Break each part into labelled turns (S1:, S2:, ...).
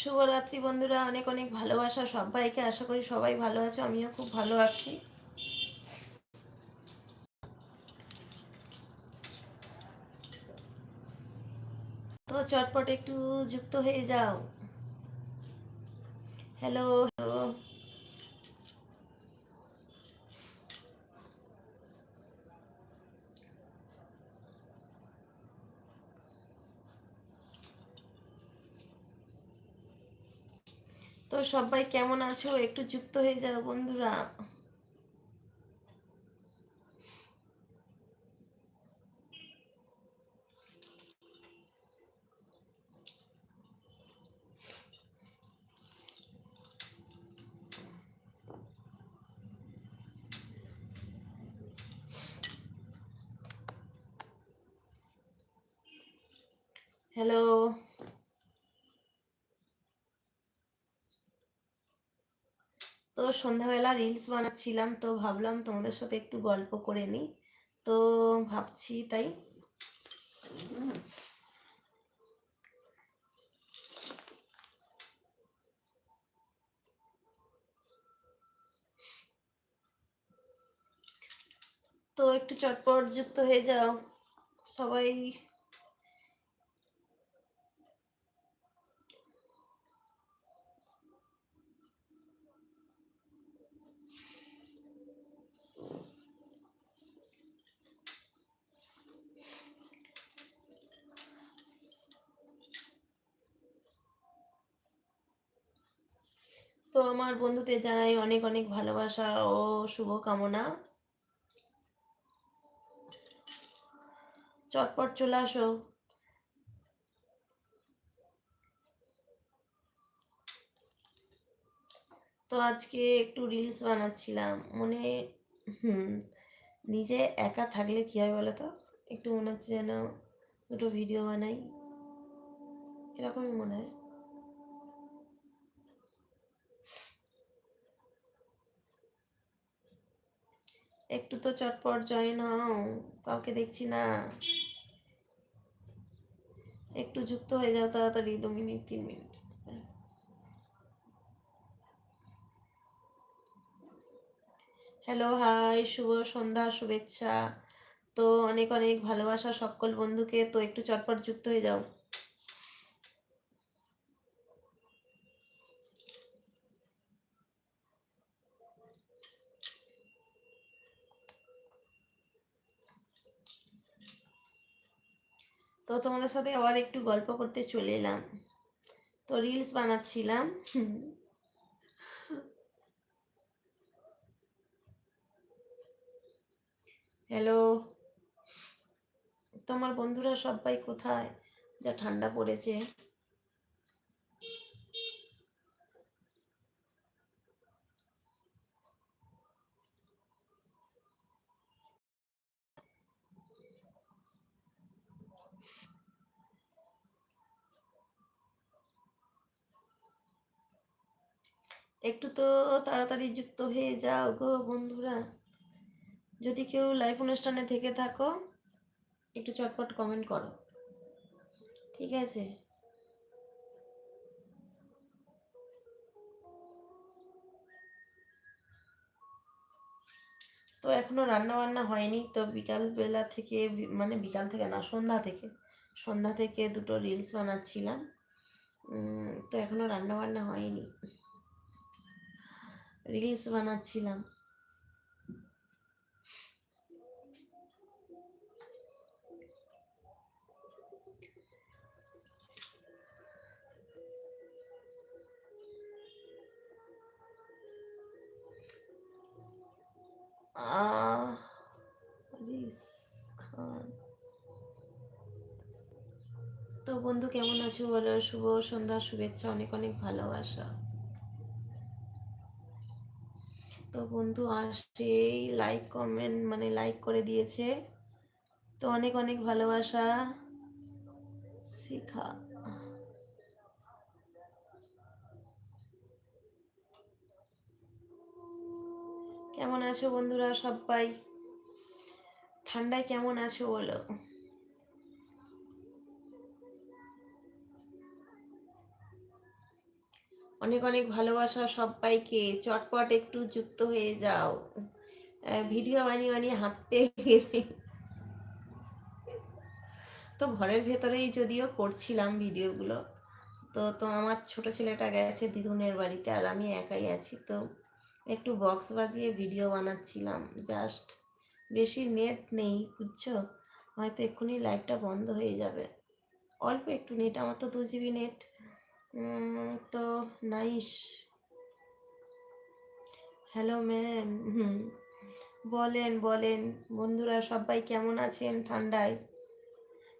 S1: শুভরাত্রি বন্ধুরা, অনেক অনেক ভালোবাসা সবাইকে। আশা করি সবাই ভালো আছো, আমিও খুব ভালো আছি। তো চটপট একটু যুক্ত হয়ে যাও। হ্যালো হ্যালো সবাই কেমন আছো? একটু যুক্ত হয়ে যাও বন্ধুরা। হ্যালো সন্ধ্যাবেলা রিলস বানাচ্ছিলাম, তো ভাবলাম তোমাদের সাথে একটু গল্প করে নিই। তো ভাবছি তাই। তো একটু চটপট যুক্ত হয়ে যাও। সবাই তো আমার বন্ধুদের জানাই অনেক অনেক ভালোবাসা ও শুভকামনা। চটপট চলে আসো। তো আজকে একটু রিলস বানাচ্ছিলাম। মনে, হুম, নিজে একা থাকলে কী হয় বলো তো একটু মনে হচ্ছে যেন দুটো ভিডিও বানাই। এরকমই মনে হয়। একটু তো চটপট জয়েন হও কাউকে দেখছি না। একটু যুক্ত হয়ে যাও তাড়াতাড়ি দু মিনিট, তিন মিনিট। হ্যালো, হাই, শুভ সন্ধ্যা, শুভেচ্ছা। তো অনেক অনেক ভালোবাসা সকল বন্ধুকে, তো একটু চটপট যুক্ত হয়ে যাও। তো তোমাদের সাথে আবার একটু গল্প করতে চলে এলাম। তো রিলস বানাচ্ছিলাম। হ্যালো তোমার বন্ধুরা সবাই কোথায়? যা ঠান্ডা পড়েছে। একটু তো তাড়াতাড়ি যুক্ত হয়ে যাও গো বন্ধুরা। যদি কেউ লাইভ অনুষ্ঠানে থেকে থাকো, একটু চটপট কমেন্ট করো। ঠিক আছে? তো এখনও রান্না বান্না হয়নি, তো বিকাল বেলা থেকে মানে বিকাল থেকে না, সন্ধ্যা থেকে সন্ধ্যা থেকে দুটো রিলস বানাচ্ছিলাম। তো এখনও রান্না বান্না হয়নি। রিলস বানাচ্ছিলাম। খান। তো বন্ধু কেমন আছো? বলো শুভ সন্ধ্যা শুভেচ্ছা অনেক অনেক ভালোবাসা। তো বন্ধু আসেই লাইক কমেন্ট মানে লাইক করে দিয়েছে। তো অনেক অনেক ভালোবাসা শিখা। কেমন আছো বন্ধুরা সবাই? ঠান্ডায় কেমন আছো বলো? অনেক অনেক ভালোবাসা সবাইকে। চটপট একটু যুক্ত হয়ে যাও। ভিডিও বানিয়ে বানিয়ে হাঁপ পেয়ে গেছি। তো ঘরের ভেতরেই যদিও করছিলাম ভিডিওগুলো, তো তো আমার ছোট ছেলেটা গেছে দিদুনের বাড়িতে আর আমি একাই আছি। তো একটু বক্স বাজিয়ে ভিডিও বানাচ্ছিলাম। জাস্ট বেশি নেট নেই, বুঝছ? হয়তো এক্ষুনি লাইভটা বন্ধ হয়ে যাবে। অল্প একটু নেট, আমার তো দু জিবি নেট। তো নাইস। হ্যালো ম্যাম বলেন বলেন। বন্ধুরা সবাই কেমন আছেন ঠান্ডায়?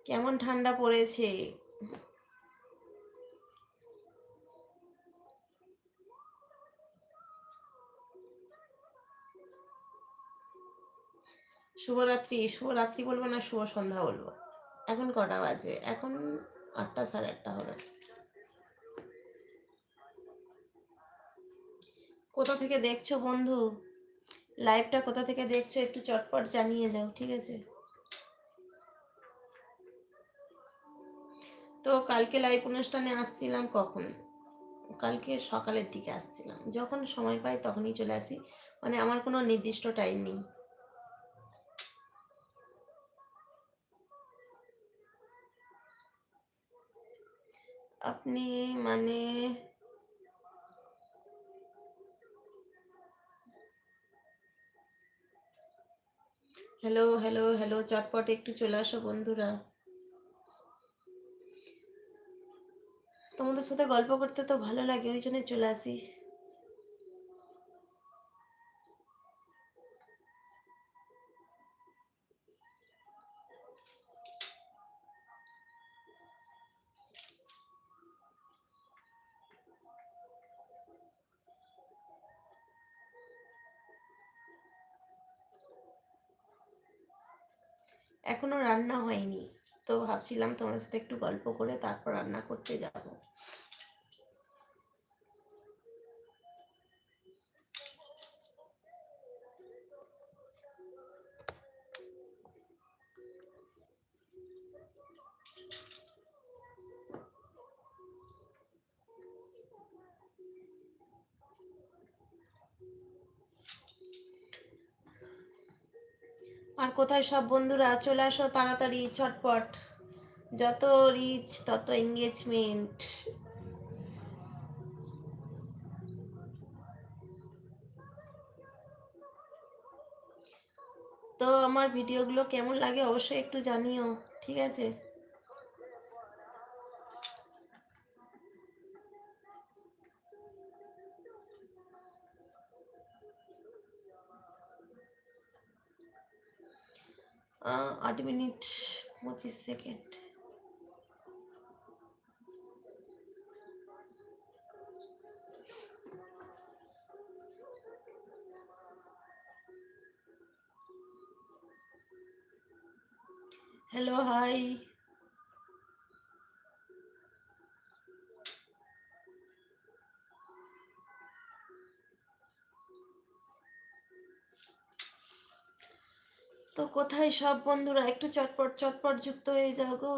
S1: কেমন ঠান্ডা পড়েছে? শুভরাত্রি। শুভরাত্রি বলব না, শুভ সন্ধ্যা বলব। এখন কটা বাজে? এখন আটটা সাড়ে আটটা হবে। কোথা থেকে দেখছ বন্ধু? লাইভটা কোথা থেকে দেখছ একটু চটপট জানিয়ে যাও ঠিক আছে? তো কালকে লাইভ অনুষ্ঠানে আসছিলাম কখন? কালকে সকালের দিকে আসছিলাম। যখন সময় পাই তখনই চলে আসি। মানে আমার কোনো নির্দিষ্ট টাইম নেই। আপনি মানে হ্যালো হ্যালো হ্যালো, চটপট একটু চলে আসো বন্ধুরা। তোমাদের সাথে গল্প করতে তো ভালো লাগে, ওই জন্য চলে আসি। এখনও রান্না হয়নি। তো ভাবছিলাম তোমার সাথে একটু গল্প করে তারপর রান্না করতে যাব আর কোথায় সব বন্ধুরা? চলে আসো তাড়াতাড়ি, ছটপট। যত রিচ তত এঙ্গেজমেন্ট তো আমার ভিডিওগুলো কেমন লাগে অবশ্যই একটু জানিও, ঠিক আছে? পঁচিশ সেকেন্ড হ্যালো হাই তো কোথায় সব বন্ধুরা? একটু চটপট চটপট যুক্ত হয়ে যাও গো।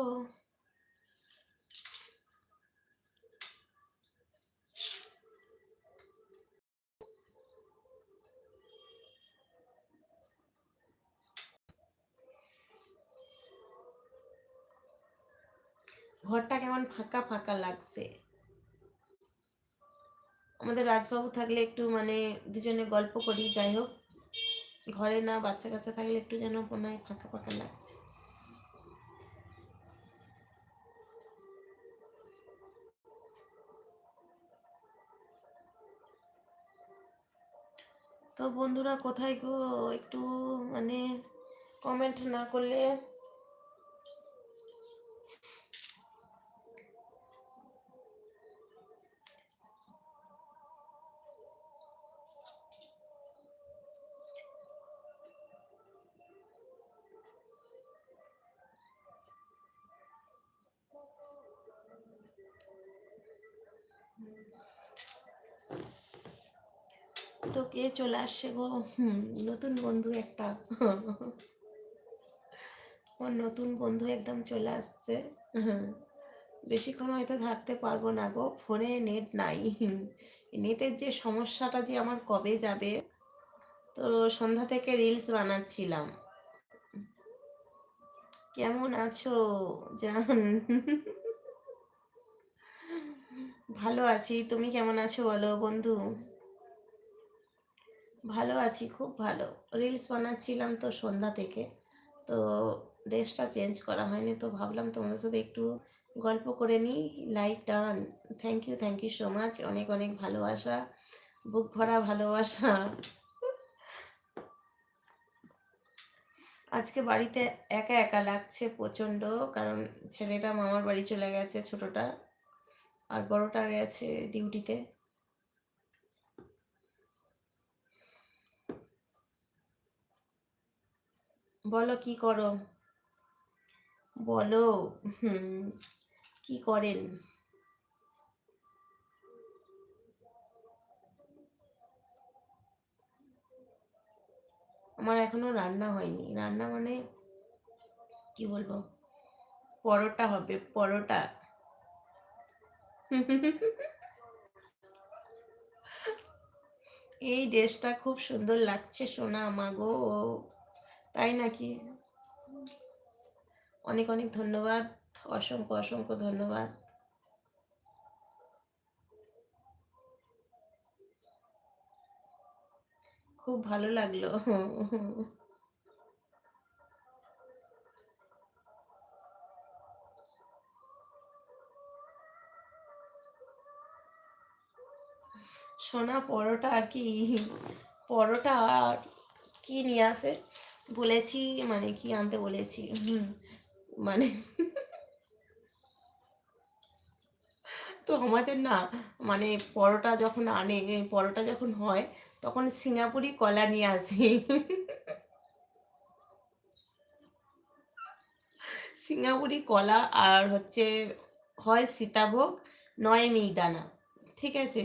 S1: ঘরটা কেমন ফাঁকা ফাঁকা লাগছে? আমাদের রাজবাবু থাকলে একটু মানে দুজনে গল্প করি, যাই হোক। ঘরে না, বাচ্চা কাচ্চা থাকলে একটু যেন মনে হয় ফাঁকা ফাঁকা লাগছে। তো বন্ধুরা, কোথায় গো? একটু মানে কমেন্ট না করলে চলে আসছে গো। নতুন বন্ধু একটা। আমার নতুন বন্ধু একদম চলে আসছে। বেশিক্ষণ হয়তো থাকতে পারব না গো। ফোনে নেট নাই। নেটের যে সমস্যাটা যে আমার কবে যাবে, তো সন্ধ্যা থেকে রিলস বানাচ্ছিলাম। কেমন আছো, জান? ভালো আছি। তুমি কেমন আছো বলো বন্ধু? ভালো আছি, খুব ভালো। রিলস বানাচ্ছিলাম তো সন্ধ্যা থেকে। তো ড্রেসটা চেঞ্জ করা হয়নি, তো ভাবলাম তোমাদের সাথে একটু গল্প করে নিই। Like done thank you thank you so much অনেক অনেক ভালোবাসা। বুক ভরা ভালোবাসা। আজকে বাড়িতে একা একা লাগছে প্রচণ্ড, কারণ ছেলেটা মামার বাড়ি চলে গেছে ছোটটা। আর বড়টা গেছে ডিউটিতে বলো কি করো? বলো কি করেন? আমার এখনও রান্না হয়নি। রান্না মানে কি বলব? পরোটা হবে, পরোটা। এই ড্রেসটা খুব সুন্দর লাগছে সোনা আমাগো তাই নাকি? অনেক অনেক ধন্যবাদ। অসংখ্য অসংখ্য ধন্যবাদ। খুব ভালো লাগল। সোনা, পরোটা আর কি? পরোটা আর কি নিয়ে আসে? বলেছি মানে কি আনতে বলেছি? মানে তো আমাদের না মানে পরোটা যখন আনে, পরোটা যখন হয়, তখন সিঙ্গাপুরি কলা নিয়ে আসি। সিঙ্গাপুরি কলা আর হচ্ছে, হয় সীতাভোগ, নয় মিহিদানা, ঠিক আছে?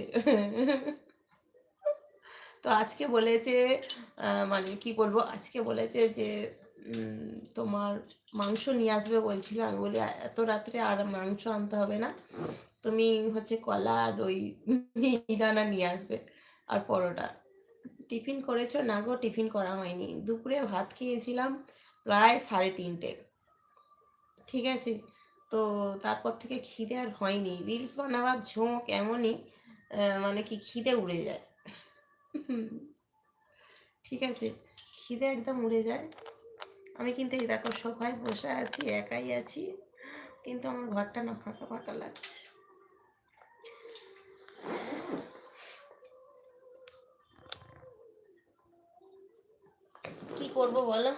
S1: তো আজকে বলেছে মানে কি বলব, আজকে বলেছে যে তোমার মাংস নিয়ে আসবে বলছিল। আমি বলি, এত রাত্রে আর মাংস আনতে হবে না। তুমি হচ্ছে কলা আর ওই মিহিদানা নিয়ে আসবে আর পরোটা। টিফিন করেছ? না গো, টিফিন করা হয়নি। দুপুরে ভাত খেয়েছিলাম প্রায় সাড়ে তিনটে। ঠিক আছে? তো তারপর থেকে খিদে আর হয়নি। রিলস বানাবার ঝোঁক এমনই মানে কি খিদে উড়ে যায়। ঠিক আছে। খিদে একদম উড়ে যায়। আমি কিন্তু এই দেখো সোফায় বসে আছি, একাই আছি, কিন্তু আমার ঘরটা না ফাঁকা ফাঁকা লাগছে। কি করব বলো?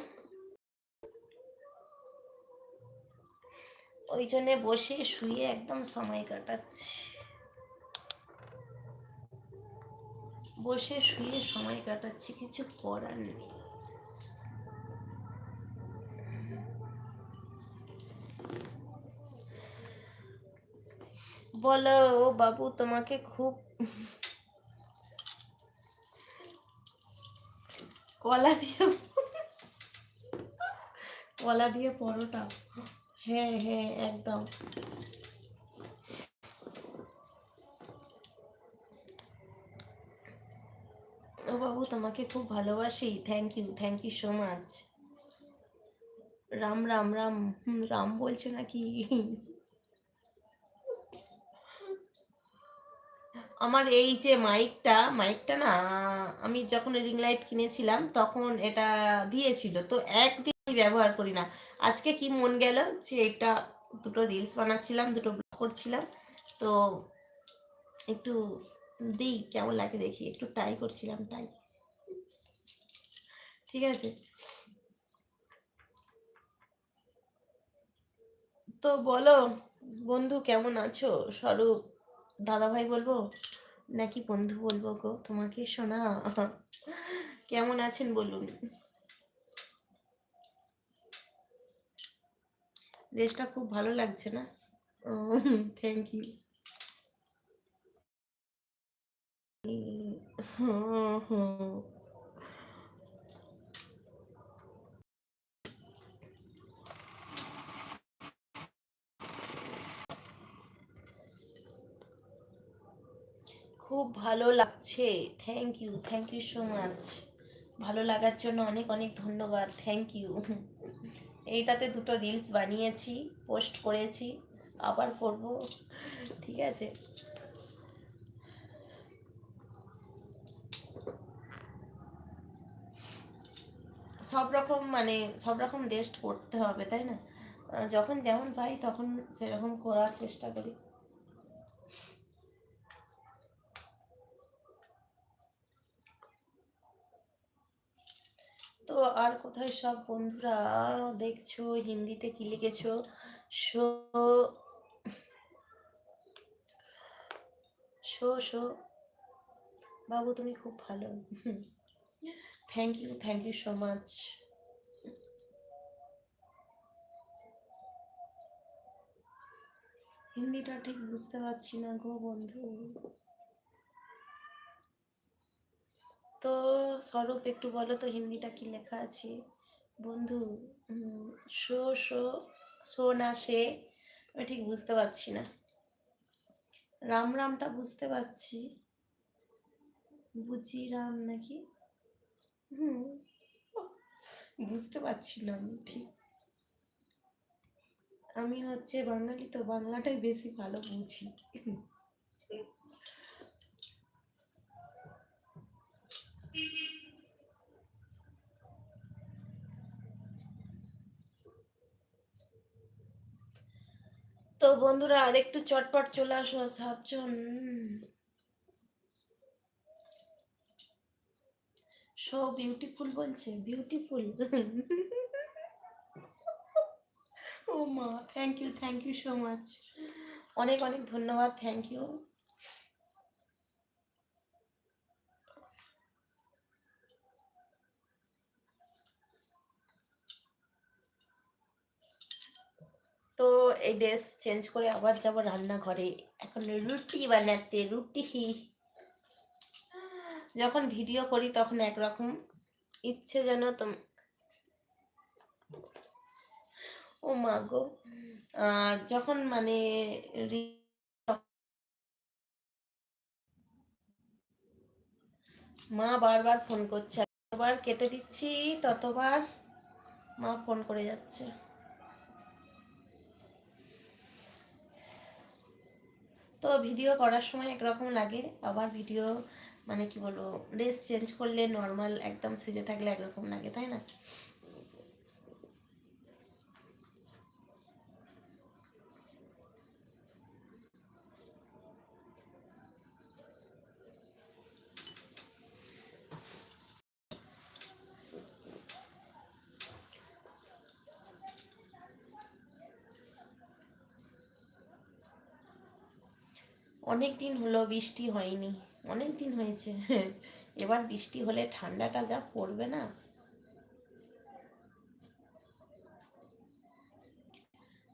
S1: ওই জন্যে বসে শুয়ে একদম সময় কাটাচ্ছি। বসে শুয়ে সময় কাটাচ্ছি, কিছু করার নেই। বলো, ও বাবু, তোমাকে খুব কলা দিয়ে কলা দিয়ে পরোটা। হ্যাঁ হ্যাঁ একদম ও বাবু তোমাকে খুব ভালোবাসি। Thank you thank you so much Ram Ram Ram Ram বলছো নাকি? আমার এই যে মাইকটা মাইকটা না, আমি যখন রিং লাইট কিনেছিলাম তখন এটা দিয়েছিল। তো একদিন ব্যবহার করি না। আজকে কি মন গেল যে এটা দুটো রিলস বানাচ্ছিলাম, দুটো ব্লগ করছিলাম। তো একটু দিই, কেমন লাগে দেখি। একটু ট্রাই করছিলাম, তাই। ঠিক আছে। তো বলো, বন্ধু কেমন আছো? স্বরূপ, দাদাভাই বলব? নাকি বন্ধু বলব গো? তোমাকে শোনা? কেমন আছেন বলুন। ড্রেসটা খুব ভালো লাগছে না? থ্যাংক ইউ হুম হুম খুব ভালো লাগছে। Thank you thank you so much ভালো লাগার জন্য অনেক অনেক ধন্যবাদ। থ্যাংক ইউ এইটাতে দুটো রিলস বানিয়েছি পোস্ট করেছি, আবার করব। ঠিক আছে? সব রকম মানে সব রকম রেস্ট করতে হবে, তাই না? যখন যেমন পাই তখন সেরকম করার চেষ্টা করি তো আর কোথায় সব বন্ধুরা? দেখছ হিন্দিতে কি লিখেছো? Show show show. বাবু, তুমি খুব ভালো। Thank you thank you so much হিন্দিটা ঠিক বুঝতে পারছি না গো বন্ধু। তো স্বরূপ একটু বলো তো, হিন্দিটা কি লেখা আছে? বন্ধু শো শো শো না সে আমি ঠিক বুঝতে পারছি না। রাম রামটা বুঝতে পারছি। বুঝি রাম নাকি? হুম, বুঝতে পারছি না আমি ঠিক। আমি হচ্ছে বাঙালি তো, বাংলাটাই বেশি ভালো বুঝি। তো বন্ধুরা আরেকটু চটপট চলে আসো, সাতজন সো বিউটিফুল বলছে বিউটিফুল ও মা thank you thank you so much অনেক অনেক ধন্যবাদ থ্যাংক ইউ তো এই ড্রেস চেঞ্জ করে আবার যাব রান্নাঘরে। এখন রুটি বানাতে, রুটি। যখন ভিডিও করি তখন একরকম ইচ্ছে যেন তো ও মা গো। আর যখন মানে মা বারবার ফোন করছে যতবার কেটে দিচ্ছি ততবার মা ফোন করে যাচ্ছে। তো ভিডিও করার সময় একরকম লাগে। আবার ভিডিও মানে কি বলব ড্রেস চেঞ্জ করলে নর্মাল একদম সেজে থাকলে একরকম লাগে, তাই না? অনেক দিন হলো বৃষ্টি হয়নি অনেক দিন হয়েছে। এবার বৃষ্টি হলে ঠান্ডাটা যা পড়বে না।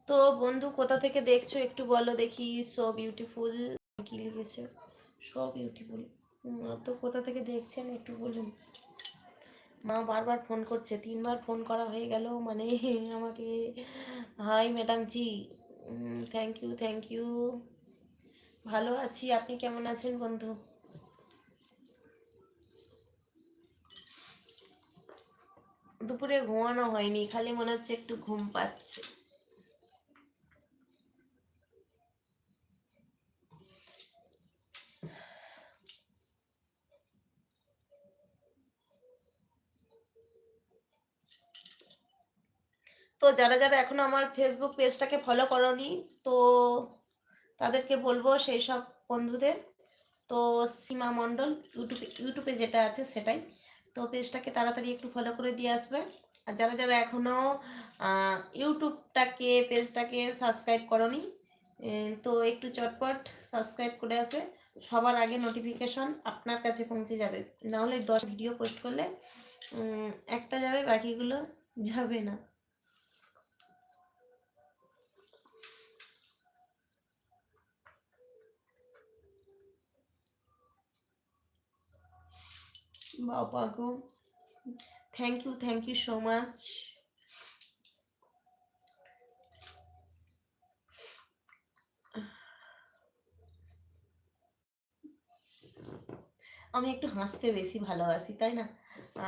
S1: তো বন্ধু, কোথা থেকে দেখছ একটু বলো দেখি। সো বিউটিফুল কি লিখেছো? সো বিউটিফুল তো কোথা থেকে দেখছেন একটু বলুন। মা বারবার ফোন করছে, তিনবার ফোন করা হয়ে গেল মানে আমাকে, hi madam ji thank you thank you ভালো আছি, আপনি কেমন আছেন বন্ধু? দুপুরে ঘুমানো হয়নি, খালি মনে হচ্ছে একটু ঘুম পাচ্ছে। তো যারা যারা এখনও আমার ফেসবুক পেজটাকে ফলো করনি, তো তাদেরকে বলব সেই সব বন্ধুদের। তো সীমা মণ্ডল, ইউটিউবে ইউটিউবে যেটা আছে সেটাই। তো পেজটাকে তাড়াতাড়ি একটু ফলো করে দিয়ে আসবে। আর যারা যারা এখনও ইউটিউবটাকে, পেজটাকে সাবস্ক্রাইব করনি তো একটু চটপট সাবস্ক্রাইব করে আসবে। সবার আগে নোটিফিকেশন আপনার কাছে পৌঁছে যাবে। নাহলে দশ ভিডিও পোস্ট করলে একটা যাবে, বাকিগুলো যাবে না। বাবা গো। Thank you thank you so much আমি একটু হাসতে বেশি ভালোবাসি, তাই না?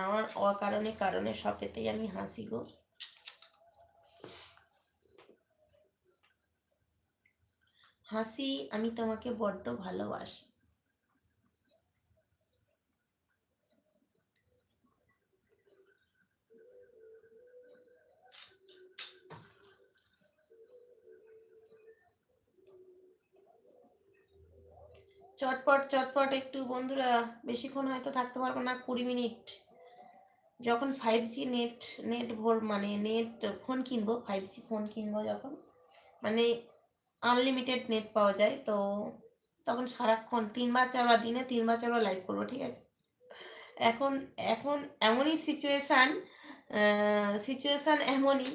S1: আমার অকারণে কারণে সবেতেই আমি হাসি গো। হাসি, আমি তোমাকে বড্ড ভালোবাসি। চটপট চটপট একটু বন্ধুরা, বেশিক্ষণ হয়তো থাকতে পারব না, কুড়ি মিনিট। যখন ফাইভ জি নেট নেট ভোর মানে নেট ফোন কিনবো ফাইভ জি ফোন কিনবো যখন মানে আনলিমিটেড নেট পাওয়া যায়, তো তখন সারাক্ষণ তিনবার চারবার দিনে তিনবার চারবার লাইভ করব, ঠিক আছে? এখন এখন এমনই সিচুয়েশান সিচুয়েশান এমনই,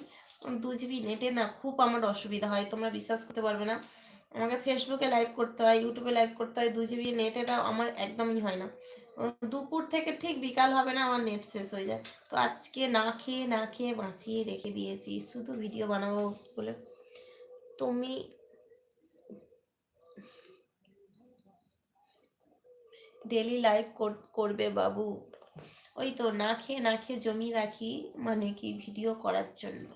S1: দু জিবি নেটে না, খুব আমার অসুবিধা হয়, তোমরা বিশ্বাস করতে পারবে না। আমাকে ফেসবুকে লাইভ করতে হয় ইউটিউবে লাইভ করতে হয় দু জিবি নেটে দাও, আমার একদমই হয় না। দুপুর থেকে ঠিক বিকাল হবে না, আমার নেট শেষ হয়ে যায়। তো আজকে না খেয়ে না খেয়ে বাঁচিয়ে রেখে দিয়েছি, শুধু ভিডিও বানাবো বলে। তুমি ডেলি লাইভ করবে বাবু। ওই তো না খেয়ে না খেয়ে জমি রাখি মানে কি ভিডিও করার জন্য।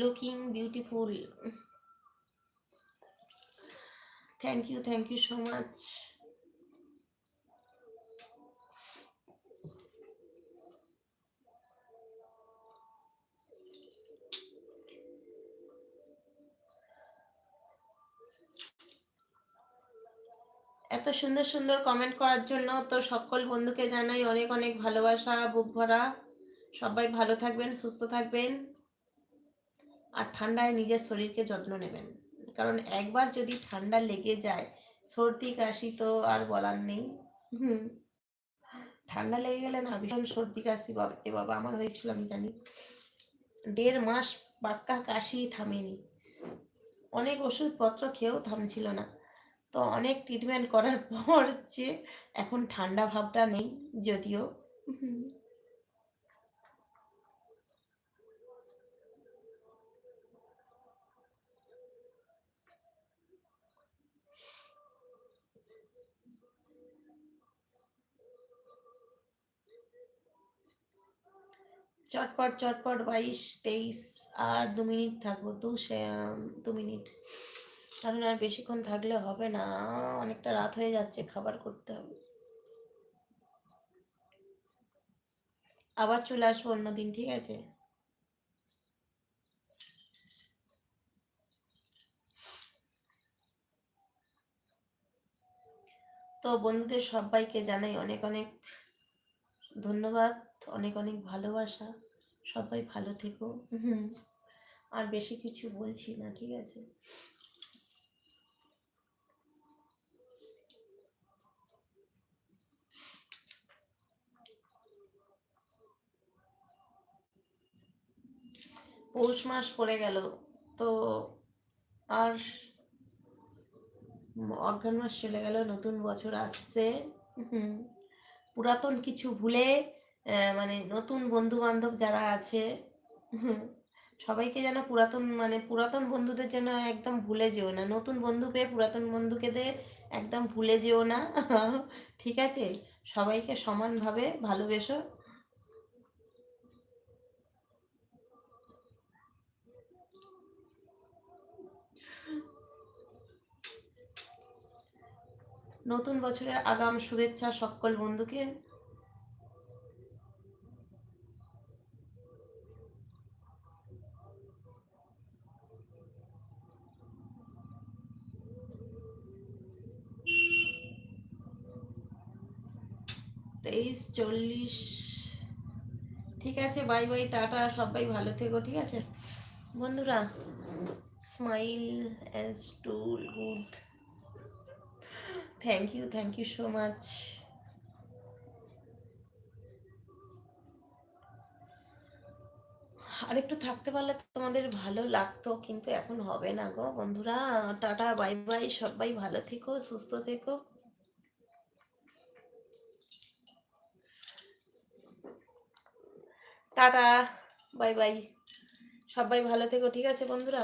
S1: Looking beautiful thank you thank you so much এত সুন্দর সুন্দর কমেন্ট করার জন্য তো সকল বন্ধুকে জানাই অনেক অনেক ভালোবাসা, বুক ভরা। সবাই ভালো থাকবেন, সুস্থ থাকবেন। আর ঠান্ডায় নিজের শরীরকে যত্ন নেবেন। কারণ একবার যদি ঠান্ডা লেগে যায় সর্দি কাশি তো আর বলার নেই। হুম। ঠান্ডা লেগে গেলে না ভীষণ সর্দি কাশি বাবারে বাবা আমার হয়েছিল আমি জানি। দেড় মাস পাক্কা কাশি থামেনি। অনেক ওষুধপত্র খেয়েও থামছিল না। তো অনেক ট্রিটমেন্ট করার পর যে এখন ঠান্ডা ভাবটা নেই যদিও। চটপট চটপট, বাইশ, তেইশ, আর দু মিনিট থাকব দু দু মিনিট। কারণ আর বেশিক্ষণ থাকলে হবে না, অনেকটা রাত হয়ে যাচ্ছে, খাবার করতে হবে। আবার চলে আসব অন্যদিন ঠিক আছে? তো বন্ধুদের সবাইকে জানাই অনেক অনেক ধন্যবাদ অনেক অনেক ভালোবাসা। সবাই ভালো থেকো। হুম। আর বেশি কিছু বলছি না ঠিক আছে? পৌষ মাস পড়ে গেল তো আর অজ্ঞান মাস চলে গেল নতুন বছর আসছে। হুম। পুরাতন কিছু ভুলে মানে নতুন বন্ধু বান্ধব যারা আছে, সবাইকে যেন পুরাতন মানে পুরাতন বন্ধুদের যেন একদম ভুলে যেও না। নতুন বন্ধু পেয়ে পুরাতন বন্ধুকে দে একদম ভুলে যেও না। ঠিক আছে? সবাইকে সমানভাবে ভালোবেসো। নতুন বছরের আগাম শুভেচ্ছা সকল বন্ধুকে। তেইশ, চল্লিশ। ঠিক আছে, বাই বাই, টাটা, সবাই ভালো থেকো, ঠিক আছে? বন্ধুরা smile as to good thank you thank you so much আর একটু থাকতে পারলে তোমাদের ভালো লাগতো, কিন্তু এখন হবে না গো বন্ধুরা। টাটা, বাই বাই, সবাই ভালো থেকো, সুস্থ থেকো। টাটা, বাই বাই। সবাই ভালো থেকো, ঠিক আছে বন্ধুরা?